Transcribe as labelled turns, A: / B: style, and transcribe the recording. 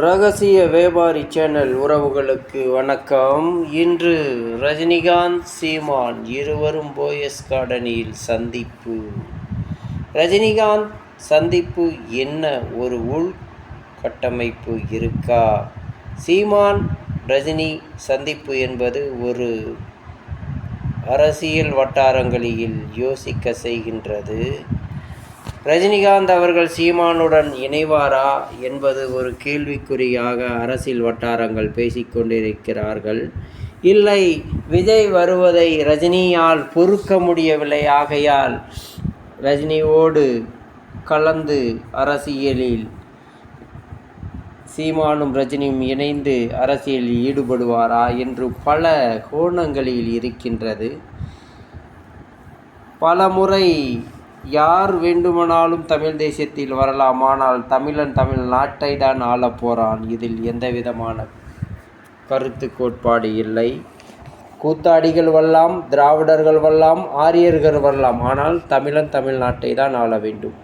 A: ரகசிய வியாபாரி சேனல் உறவுகளுக்கு வணக்கம். இன்று ரஜினிகாந்த் சீமான் இருவரும் போயஸ் கார்டனில் சந்திப்பு. ரஜினிகாந்த் சந்திப்பு என்ன ஒரு உள் கட்டமைப்பு இருக்கா? சீமான் ரஜினி சந்திப்பு என்பது ஒரு அரசியல் வட்டாரங்களில் யோசிக்க செய்கின்றது. ரஜினிகாந்த் அவர்கள் சீமானுடன் இணைவாரா என்பது ஒரு கேள்விக்குறியாக அரசியல் வட்டாரங்கள் பேசிக்கொண்டிருக்கிறார்கள். இல்லை விஜய் வருவதை ரஜினியால் பொறுக்க முடியவில்லை. ஆகையால் ரஜினியோடு கலந்து அரசியலில் சீமானும் ரஜினியும் இணைந்து அரசியலில் ஈடுபடுவாரா என்று பல கோணங்களில் இருக்கின்றது. பல முறை யார் வேண்டுமானாலும் தமிழ் தேசியத்தில் வரலாம் ஆனால் தமிழன் தமிழ் நாட்டை தான் ஆளப் போகிறான் இதில் எந்த விதமான கருத்து கோட்பாடு இல்லை. கூத்தாடிகள் வரலாம் திராவிடர்கள் வரலாம் ஆரியர்கள் வரலாம் ஆனால் தமிழன் தமிழ்நாட்டை தான் ஆள வேண்டும்.